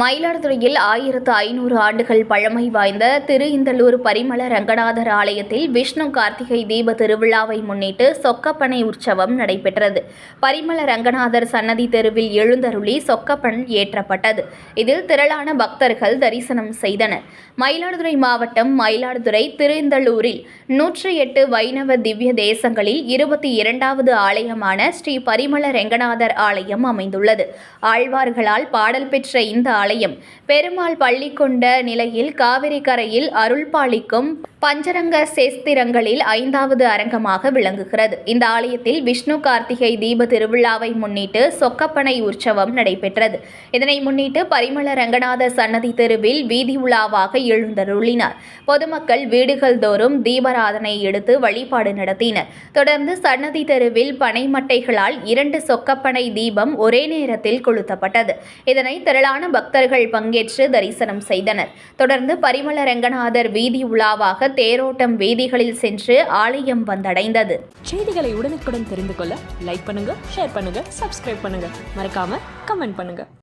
மயிலாடுதுறையில் ஆயிரத்து ஐநூறு ஆண்டுகள் பழமை வாய்ந்த திரு இந்தலூர் பரிமள ரங்கநாதர் ஆலயத்தில் விஷ்ணு கார்த்திகை தீப திருவிழாவை முன்னிட்டு சொக்கப்பனை உற்சவம் நடைபெற்றது. பரிமள ரங்கநாதர் சன்னதி தெருவில் எழுந்தருளி சொக்கப்பன் ஏற்றப்பட்டது. இதில் திரளான பக்தர்கள் தரிசனம் செய்தனர். மயிலாடுதுறை மாவட்டம் மயிலாடுதுறை திருந்தலூரில் நூற்றி எட்டு வைணவ திவ்ய தேசங்களில் இருபத்தி இரண்டாவது ஆலயமான ஸ்ரீ பரிமள ரெங்கநாதர் ஆலயம் அமைந்துள்ளது. ஆழ்வார்களால் பாடல் பெற்ற இந்த ஆலயம் பெருமாள் பள்ளி கொண்ட நிலையில் காவிரி கரையில் அருள்பாலிக்கும் பஞ்சரங்க சேஸ்திரங்களில் ஐந்தாவது அரங்கமாக விளங்குகிறது. இந்த ஆலயத்தில் விஷ்ணு கார்த்திகை தீப திருவிழாவை முன்னிட்டு சொக்கப்பனை உற்சவம் நடைபெற்றது. இதனை முன்னிட்டு பரிமள ரங்கநாத சன்னதி தெருவில் வீதி உலாவாக எழுந்தருளினார். பொதுமக்கள் வீடுகள் தோறும் தீபாராதனை எடுத்து வழிபாடு நடத்தினர். தொடர்ந்து சன்னதி தெருவில் பனைமட்டைகளால் இரண்டு சொக்கப்பனை தீபம் ஒரே நேரத்தில் கொளுத்தப்பட்டது. இதனை திரளான பக்தர்கள் பங்கேற்று தரிசனம் செய்தனர். தொடர்ந்து பரிமள ரங்கநாதர் வீதி உலாவாக தேரோட்டம் வீதிகளில் சென்று ஆலயம் வந்தடைந்தது. செய்திகளை உடனுக்குடன் தெரிந்து கொள்ள லைக் பண்ணுங்க ஷேர் பண்ணுங்க சப்ஸ்கிரைப் பண்ணுங்க. மறக்காம கமெண்ட் பண்ணுங்க.